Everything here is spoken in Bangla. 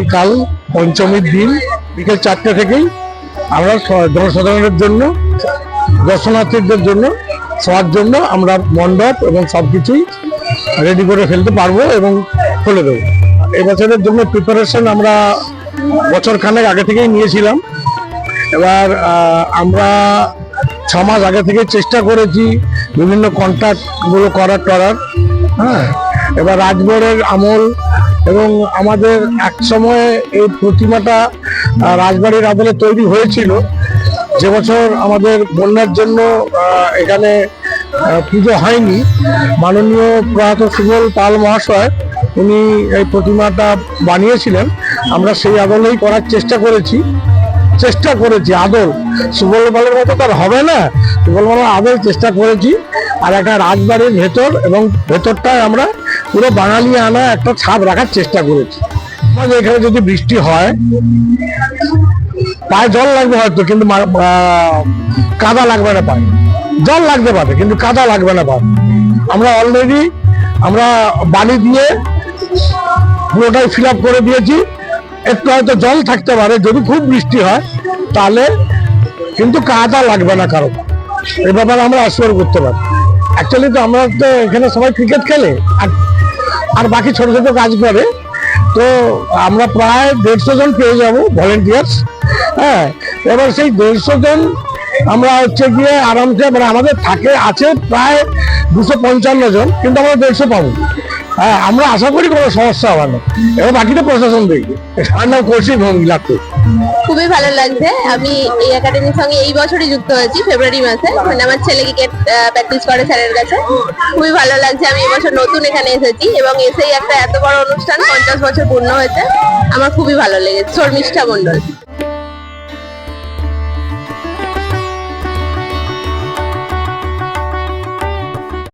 আগামীকাল পঞ্চমীর দিন বিকেল চারটে থেকেই আমরা জনসাধারণের জন্য, দর্শনার্থীদের জন্য, সবার জন্য আমরা মণ্ডপ এবং সব কিছুই রেডি করে ফেলতে পারব এবং খুলে দেবো। এবছরের জন্য প্রিপারেশন আমরা বছর খানেক আগে থেকেই নিয়েছিলাম। এবার আমরা ছ মাস আগে থেকে চেষ্টা করেছি বিভিন্ন কন্ট্রাক্টগুলো করার টরার। হ্যাঁ এবার রাজবরের আমল এবং আমাদের এক সময় এই প্রতিমাটা রাজবাড়ির আদলে তৈরি হয়েছিল। যে বছর আমাদের বন্যার জন্য এখানে পুজো হয়নি, মাননীয় প্রয়াত সুবল পাল মহাশয়, উনি এই প্রতিমাটা বানিয়েছিলেন। আমরা সেই আদলেই করার চেষ্টা করেছি চেষ্টা করেছি, আদল। সুবল পালের মতো তার হবে না। সুবল পালের আদল চেষ্টা করেছি, আর একটা রাজবাড়ির ভেতর এবং ভেতরটায় আমরা পুরো বাঙালি আনা একটা ছাপ রাখার চেষ্টা করেছি। এখানে যদি বৃষ্টি হয়, পায়ে জল লাগবে হয়তো, কিন্তু কাদা লাগবে না পায়ে। জল লাগতে পারে, কিন্তু কাদা লাগবে না পায়ে। আমরা অলরেডি আমরা বালি দিয়ে পুরোটাই ফিল করে দিয়েছি। একটু হয়তো জল থাকতে পারে, যদি খুব বৃষ্টি হয়, তাহলে কিন্তু কাদা লাগবে না কারও। এ ব্যাপারে আমরা অ্যাসিওর করতে পারি। অ্যাকচুয়ালি তো আমরা তো এখানে সবাই ক্রিকেট খেলে, আর আর বাকি ছোট ছোট কাজ করে। তো আমরা প্রায় দেড়শো জন পেয়ে যাব ভলেন্টিয়ার্স হ্যাঁ এবার সেই দেড়শো জন আমরা হচ্ছে গিয়ে আরামসে মানে আমাদের থাকে, আছে প্রায় দুশো পঞ্চান্ন জন, কিন্তু আমরা দেড়শো পাবো। হ্যাঁ আমরা আশা করি কোনো সমস্যা হবে না। এবার বাকিটা প্রশাসন দেখবে। আমার নাম ভঙ্গি লাগতো খুবই ভালো লাগছে। আমি এই একাডেমির সঙ্গে এই বছরই যুক্ত হয়েছি ফেব্রুয়ারি মাসে। মানে আমার ছেলে ক্রিকেট প্র্যাকটিস করে স্যারের কাছে। খুবই ভালো লাগছে। আমি এবছর নতুন এখানে এসেছি এবং এসেই একটা এত বড় অনুষ্ঠান, পঞ্চাশ বছর পূর্ণ হয়েছে। আমার খুবই ভালো লেগেছে। শর্মিষ্ঠা মন্ডল